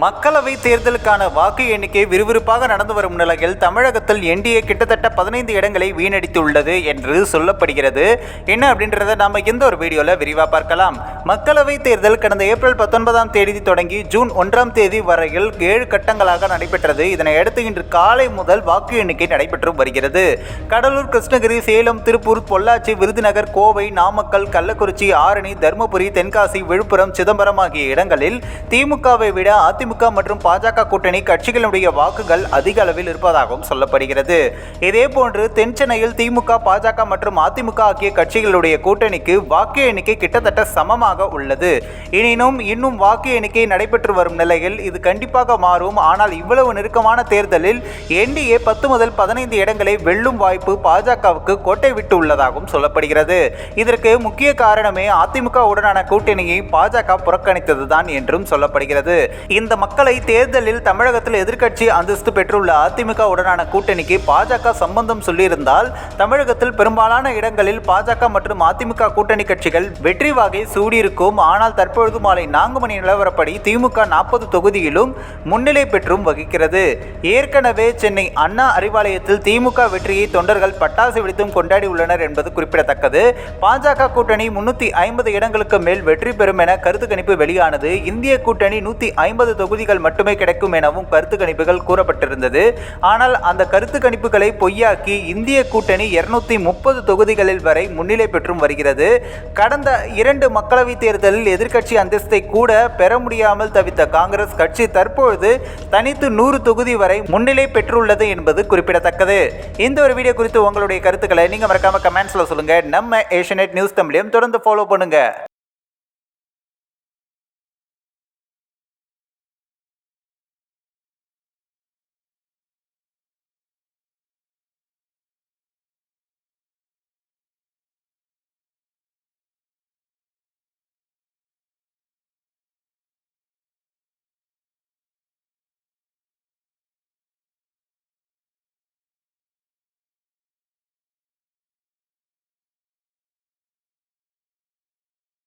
மக்களவை தேர்தலுக்கான வாக்கு எண்ணிக்கை விறுவிறுப்பாக நடந்து வரும் நிலையில் தமிழகத்தில் என்டிஏ கிட்டத்தட்ட பதினைந்து இடங்களை வீணடித்துள்ளது என்று சொல்லப்படுகிறது. என்ன அப்படின்றத நாம இந்த ஒரு வீடியோல விரிவா பார்க்கலாம். மக்களவை தேர்தல் கடந்த ஏப்ரல் பத்தொன்பதாம் தேதி தொடங்கி ஜூன் ஒன்றாம் தேதி வரையில் ஏழு கட்டங்களாக நடைபெற்றது. இதனை அடுத்து இன்று காலை முதல் வாக்கு எண்ணிக்கை நடைபெற்று வருகிறது. கடலூர் கிருஷ்ணகிரி சேலம் திருப்பூர் பொள்ளாச்சி விருதுநகர் கோவை நாமக்கல் கள்ளக்குறிச்சி ஆரணி தருமபுரி தென்காசி விழுப்புரம் சிதம்பரம் ஆகிய இடங்களில் திமுகவை விட அதிமுக மற்றும் பாஜக கூட்டணி கட்சிகளுடைய வாக்குகள் அதிக அளவில் இருப்பதாகவும் சொல்லப்படுகிறது. இதேபோன்று தென் சென்னையில் திமுக பாஜக மற்றும் அதிமுக ஆகிய கட்சிகளுடைய கூட்டணிக்கு வாக்கு எண்ணிக்கை கிட்டத்தட்ட சமமாக உள்ளது. எனினும் இன்னும் வாக்கு எண்ணிக்கை நடைபெற்று வரும் நிலையில் இது கண்டிப்பாக மாறும். ஆனால் இவ்வளவு நெருக்கமான தேர்தலில் என்டிஏ பத்து முதல் பதினைந்து இடங்களை வெல்லும் வாய்ப்பு பாஜகவுக்கு கோட்டை விட்டு உள்ளதாகவும் சொல்லப்படுகிறது. இதற்கு முக்கிய காரணமே அதிமுக உடனான கூட்டணியை பாஜக புறக்கணித்ததுதான் என்றும் சொல்லப்படுகிறது. இந்த மக்களை தேர்தலில் தமிழகத்தில் எதிர்க்கட்சி அந்தஸ்து பெற்றுள்ள அதிமுக உடனான கூட்டணிக்கு பாஜக சம்பந்தம் சொல்லியிருந்தால் தமிழகத்தில் பெரும்பாலான இடங்களில் பாஜக மற்றும் அதிமுக கூட்டணி கட்சிகள் வெற்றி வாகை சூடியிருக்கும். ஆனால் தற்பொழுது மாலை நான்கு மணி நிலவரப்படி திமுக நாற்பது தொகுதியிலும் முன்னிலை பெற்றும் வகிக்கிறது. ஏற்கனவே சென்னை அண்ணா அறிவாலயத்தில் திமுக வெற்றியை தொண்டர்கள் பட்டாசு வெடித்தும் கொண்டாடி உள்ளனர் என்பது குறிப்பிடத்தக்கது. பாஜக கூட்டணி முன்னூத்தி ஐம்பது இடங்களுக்கு மேல் வெற்றி பெறும் என கருத்து கணிப்பு வெளியானது. இந்திய கூட்டணி நூத்தி ஐம்பது தொகுதிகள் மட்டுமே கிடைக்கும் எனவும் கருத்து கணிப்புகள் கூறப்பட்டிருந்தது. ஆனால் அந்த கருத்து கணிப்புகளை பொய்யாக்கி இந்திய கூட்டணி இருநூத்தி முப்பது தொகுதிகளில் வரை முன்னிலை பெற்றும் வருகிறது. கடந்த இரண்டு மக்களவைத் தேர்தலில் எதிர்க்கட்சி அந்தஸ்தை கூட பெற முடியாமல் தவித்த காங்கிரஸ் கட்சி தற்பொழுது தனித்து நூறு தொகுதி வரை முன்னிலை பெற்றுள்ளது என்பது குறிப்பிடத்தக்கது. இந்த ஒரு வீடியோ குறித்து உங்களுடைய கருத்துக்களை நீங்க மறக்காம கமெண்ட்ஸ்ல சொல்லுங்க. நம்ம ஏஷியநெட் நியூஸ் தமிழையும் தொடர்ந்து ஃபாலோ பண்ணுங்க.